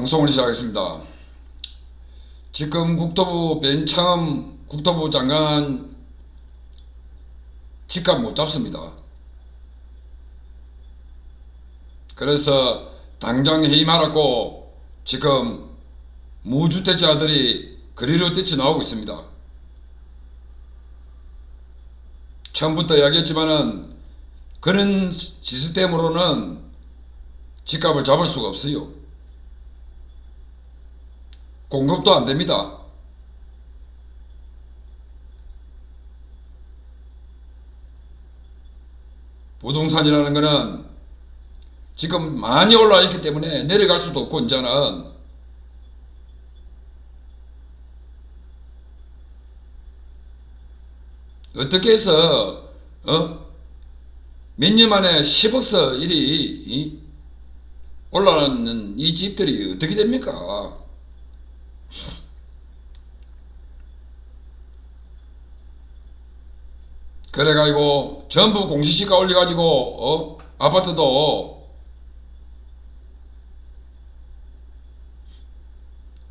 방송을 시작하겠습니다. 지금 국토부 변창흠 국토부 장관 집값 못 잡습니다. 그래서 당장 해임하라고 지금 무주택자들이 거리로 뛰쳐나오고 있습니다. 처음부터 이야기했지만은 그런 시스템으로는 집값을 잡을 수가 없어요. 공급도 안 됩니다. 부동산이라는 것은 지금 많이 올라와 있기 때문에 내려갈 수도 없고 이제는 어떻게 해서 어? 몇 년 만에 10억서 일이 이? 올라가는 이 집들이 어떻게 됩니까? 그래가지고 전부 공시지가 올려가지고 어? 아파트도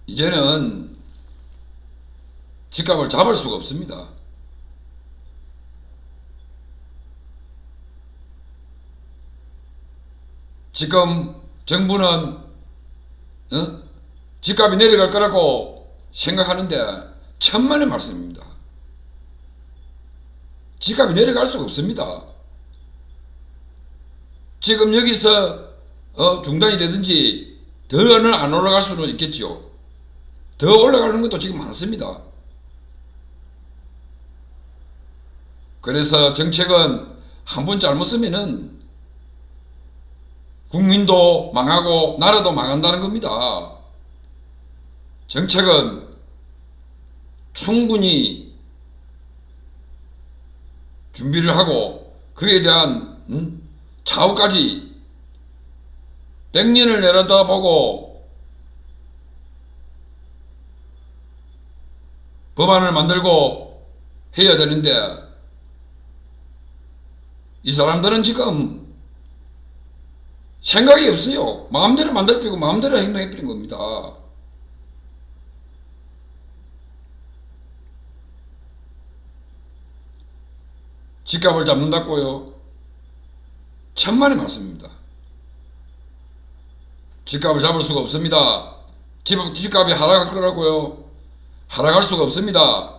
이제는 집값을 잡을 수가 없습니다. 지금 정부는 어? 집값이 내려갈 거라고 생각하는데 천만의 말씀입니다. 집값이 내려갈 수가 없습니다. 지금 여기서 어, 중단이 되든지 더는 안 올라갈 수는 있겠죠. 더 올라가는 것도 지금 많습니다. 그래서 정책은 한 번 잘못 쓰면은 국민도 망하고 나라도 망한다는 겁니다. 정책은 충분히 준비를 하고 그에 대한 음? 차후까지 100년을 내려다보고 법안을 만들고 해야 되는데 이 사람들은 지금 생각이 없어요. 마음대로 만들어버리고 마음대로 행동해버린 겁니다. 집값을 잡는다고요? 천만의 말씀입니다. 집값을 잡을 수가 없습니다. 집, 집값이 하락할 거라고요? 하락할 수가 없습니다.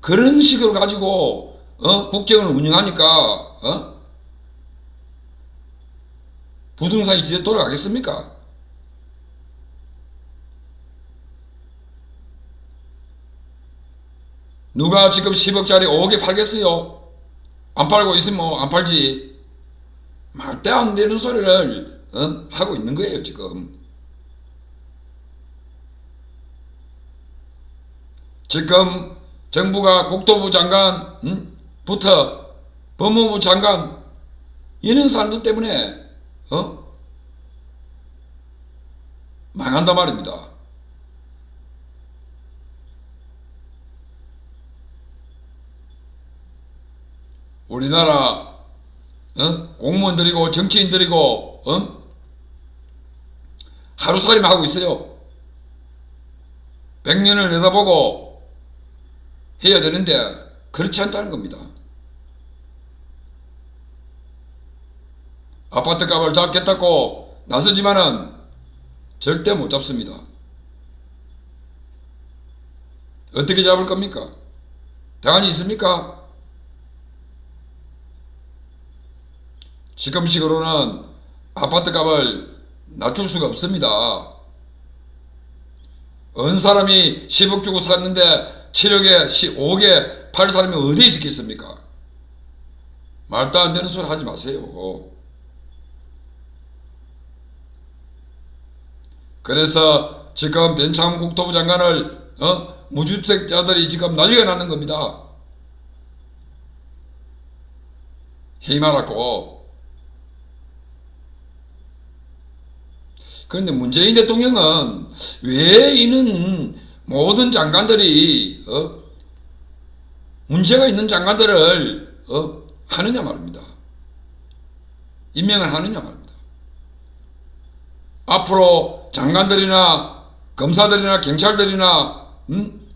그런 식으로 가지고 어? 국정을 운영하니까 어? 부동산 시대 돌아가겠습니까? 누가 지금 10억짜리 5억에 팔겠어요? 안 팔고 있으면 뭐 안 팔지. 말대 안 되는 소리를 어? 하고 있는 거예요 지금. 지금 정부가 국토부 장관 음? 부터 법무부 장관 이런 사람들 때문에 어? 망한단 말입니다. 우리나라 어? 공무원들이고 정치인들이고 어? 하루살이만 하고 있어요. 100년을 내다보고 해야 되는데 그렇지 않다는 겁니다. 아파트 값을 잡겠다고 나서지만은 절대 못 잡습니다. 어떻게 잡을 겁니까? 대안이 있습니까? 지금식으로는 아파트 값을 낮출 수가 없습니다. 어느 사람이 10억 주고 샀는데 7억에 5억에 팔 사람이 어디에 있겠습니까? 말도 안 되는 소리 하지 마세요. 그래서 지금 변창 국토부 장관을 어? 무주택자들이 지금 난리가 나는 겁니다. 해임하라고. 그런데 문재인 대통령은 왜 이는 모든 장관들이 어? 문제가 있는 장관들을 어? 하느냐 말입니다. 임명을 하느냐 말입니다. 앞으로 장관들이나 검사들이나 경찰들이나 음?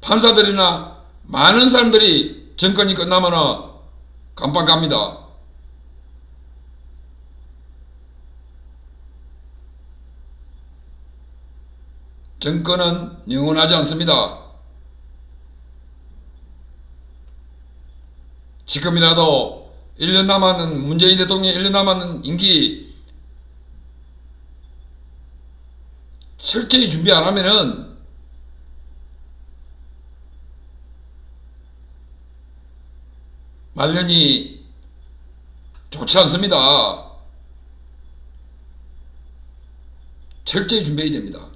판사들이나 많은 사람들이 정권이 끝나면 은 감방 갑니다. 정권은 영원하지 않습니다. 지금이라도 1년 남았는 문재인 대통령 1년 남았는 임기 철저히 준비 안 하면은 말년이 좋지 않습니다. 철저히 준비해야 됩니다.